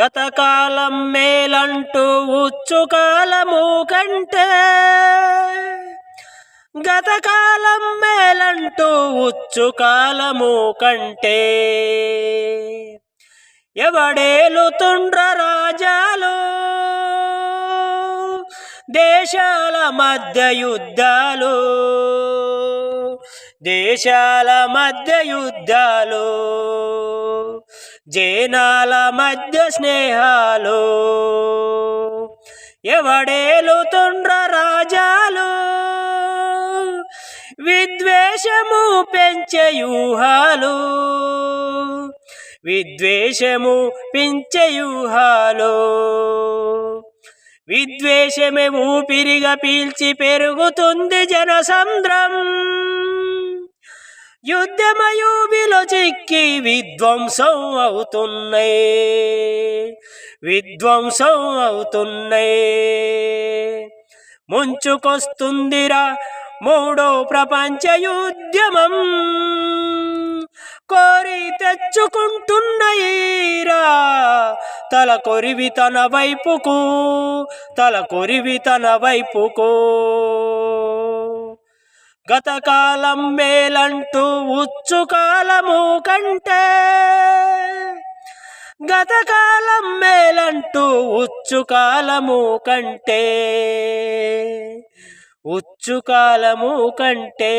గతకాలం మేలంటూ ఉచ్చుకాలము కంటే గతకాలం మేలంటూ ఉచ్చుకాలము కంటే ఎవడేలుతుండ్ర రాజాలు? దేశాల మధ్య యుద్ధాలు దేశాల మధ్య యుద్ధాలు. జేనాల మధ్య స్నేహాలు ఎవడేలుతుండ్ర రాజాలు? విద్వేషము పెంచే యూహాలు విద్వేషము పెంచే యూహాలు. విద్వేషమే ఊపిరిగా పీల్చి పెరుగుతుంది జనసంద్రం. యుద్ధమయూబిలో చిక్కి విధ్వంసం అవుతున్నాయి. విధ్వంసం అవుతున్నాయి. ముంచుకొస్తుందిరా మూడో ప్రపంచ ఉద్యమం కోరి తెచ్చుకుంటున్నయిరా. తల కొరివి తన వైపుకు తల కొరివి తన వైపుకు. గతకాలం మేలంటూ ఉచ్చుకాలము కంటే గతకాలం మేలంటూ ఉచ్చుకాలము కంటే ఉచ్చుకాలము కంటే